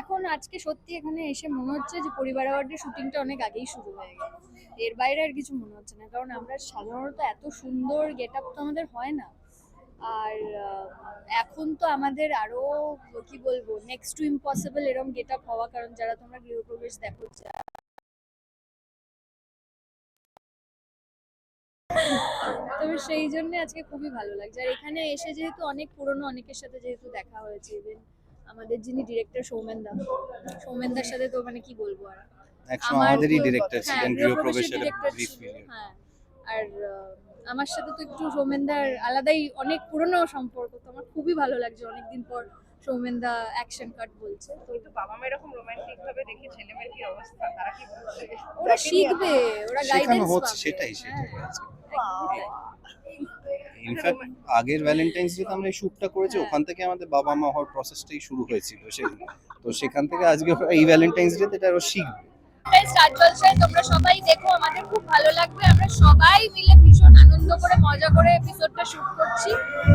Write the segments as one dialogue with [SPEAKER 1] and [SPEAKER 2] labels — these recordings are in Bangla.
[SPEAKER 1] এখন আজকে সত্যি এখানে এসে মনে হচ্ছে যে পরিবার অ্যাওয়ার্ডের শুটিংটা অনেক আগেই শুরু হয়ে গেল এর বাইরে আর কিছু মনে হচ্ছে না, কারণ আমরা সাধারণত এত সুন্দর গেট আপ তো আমাদের হয় না। আর এখন তো আমাদের আরও, কি বলব নেক্সট টু ইম্পসিবল এরকম গেট আপ হওয়া, কারণ যারা তোমরা গৃহপ্রবেশ দেখো তবে সেই জন্য আজকে খুবই ভালো লাগছে। আর এখানে এসে যেহেতু অনেক পুরনো অনেকের সাথে যেহেতু দেখা হয়েছে ইভেন আমাদের যিনি ডিরেক্টর সৌমেন দা। সৌমেন দার সাথে তো মানে কি বলব আর?
[SPEAKER 2] একসময় আমাদেরই ডিরেক্টর
[SPEAKER 1] হ্যাঁ,
[SPEAKER 2] ছিলেন ব্রিফ
[SPEAKER 1] হ্যাঁ। আর আমার সাথে তো একটু সৌমেনদার আলাদাই অনেক পুরনো সম্পর্ক তো আমার খুবই ভালো লাগছে। অনেকদিন পর সৌমেনদা অ্যাকশন কাট বলছে। তো
[SPEAKER 3] কিন্তু বাবা মা এরকম রোমান্টিক ভাবে দেখে ছেলে মেয়ের কি অবস্থা? তারা কি বলছে
[SPEAKER 1] ওরা শিখবে ওরা গাইডেন্স
[SPEAKER 2] হচ্ছে
[SPEAKER 1] পাবে।
[SPEAKER 2] সেটাই সেটাই
[SPEAKER 1] হ্যাঁ,
[SPEAKER 2] আজকে
[SPEAKER 1] একদমই তাই।
[SPEAKER 2] ইনফ্যাক্ট আগের ভ্যালেন্টাইন্স ডে আমরা এই শ্যুটটা করেছি। ওখান থেকে আমাদের বাবা মা হওয়ার প্রসেসটাই শুরু হয়েছিল সেই তো সেখান থেকে আজকে ওরা এই ভ্যালেন্টাইন্স ডে এটা আরও শিখবে।
[SPEAKER 1] স্টার জলসায় তোমরা সবাই দেখো আমাদের খুব ভালো লাগবে আমরা সবাই মিলে ভীষণ আনন্দ করে মজা করে এপিসোডটা শুট করছি।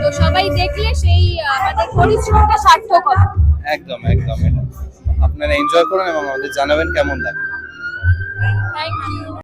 [SPEAKER 1] তো সবাই দেখলে সেই আমাদের পরিশ্রমটা সার্থক হবে।
[SPEAKER 2] একদম একদম আপনারা এনজয় করুন এবং আমাদের জানাবেন কেমন লাগে।
[SPEAKER 1] Thank you